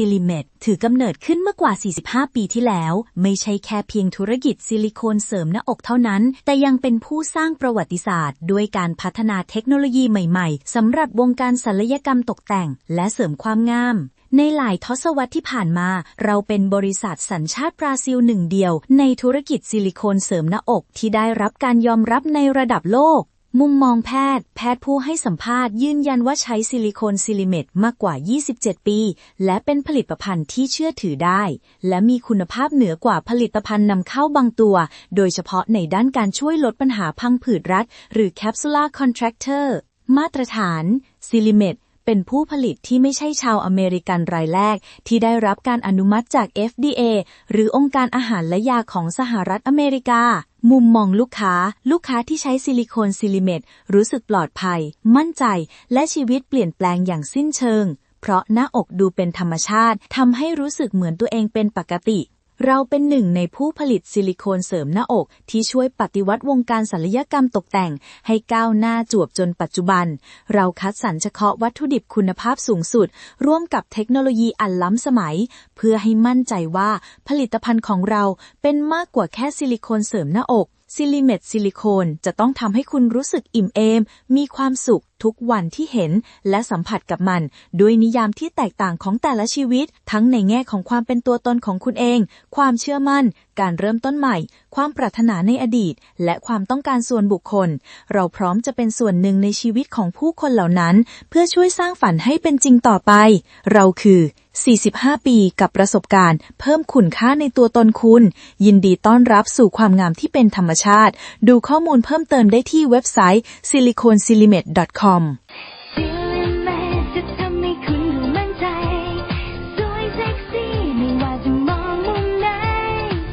ซิลิเมตถือกำเนิดขึ้นเมื่อกว่า 45 ปีที่แล้ว ไม่ใช่แค่เพียงธุรกิจซิลิโคนเสริมหน้าอกเท่านั้น แต่ยังเป็นผู้สร้างประวัติศาสตร์ ด้วยการพัฒนาเทคโนโลยีใหม่ๆสำหรับวงการศัลยกรรมตกแต่ง และเสริมความงามในหลายทศวรรษที่ผ่านมา เราเป็นบริษัทสัญชาติบราซิลหนึ่งเดียว ในธุรกิจซิลิโคนเสริมหน้าอกที่ได้รับการยอมรับในระดับโลก มุมมองแพทย์ แพทย์ผู้ให้สัมภาษณ์ยืนยันว่าใช้ซิลิโคนซิลิเมตมากกว่า 27 ปี และเป็นผลิตภัณฑ์ที่เชื่อถือได้ และมีคุณภาพเหนือกว่าผลิตภัณฑ์นำเข้าบางตัว โดยเฉพาะในด้านการช่วยลดปัญหาพังผืดรัด หรือ capsular contractor มาตรฐานซิลิเมต เป็นผู้ผลิตที่ไม่ใช่ชาวอเมริกันรายแรก ที่ได้รับการอนุมัติจาก FDA หรือองค์การอาหารและยาของสหรัฐอเมริกา มุมมองลูกค้า ลูกค้าที่ใช้ซิลิโคนซิลิเมตรู้สึกปลอดภัย มั่นใจ และชีวิตเปลี่ยนแปลงอย่างสิ้นเชิง เพราะหน้าอกดูเป็นธรรมชาติทำให้รู้สึกเหมือนตัวเองเป็นปกติ เราเป็นหนึ่งในผู้ผลิตซิลิโคนเสริมหน้าอกที่ช่วยปฏิวัติวงการศัลยกรรมตกแต่ง ให้ก้าวหน้าจวบจนปัจจุบัน เราคัดสรรเฉพาะวัตถุดิบคุณภาพสูงสุด ร่วมกับเทคโนโลยีอันล้ำสมัย เพื่อให้มั่นใจว่าผลิตภัณฑ์ของเราเป็นมากกว่าแค่ซิลิโคนเสริมหน้าอก ซิลิเมตซิลิโคนจะต้องทำให้คุณรู้สึกอิ่มเอม มีความสุขทุกวันที่เห็นและสัมผัสกับมัน ด้วยนิยามที่แตกต่างของแต่ละชีวิต ทั้งในแง่ของความเป็นตัวตนของคุณเอง ความเชื่อมั่น การเริ่มต้นใหม่ ความปรารถนาในอดีต และความต้องการส่วนบุคคล เราพร้อมจะเป็นส่วนหนึ่งในชีวิตของผู้คนเหล่านั้น เพื่อช่วยสร้างฝันให้เป็นจริงต่อไป เราคือ 45 ปีกับประสบการณ์ เพิ่มคุณค่าในตัวตนคุณ ยินดีต้อนรับสู่ความงามที่เป็นธรรมชาติ ดูข้อมูลเพิ่มเติมได้ที่เว็บไซต์ siliconsilimate.com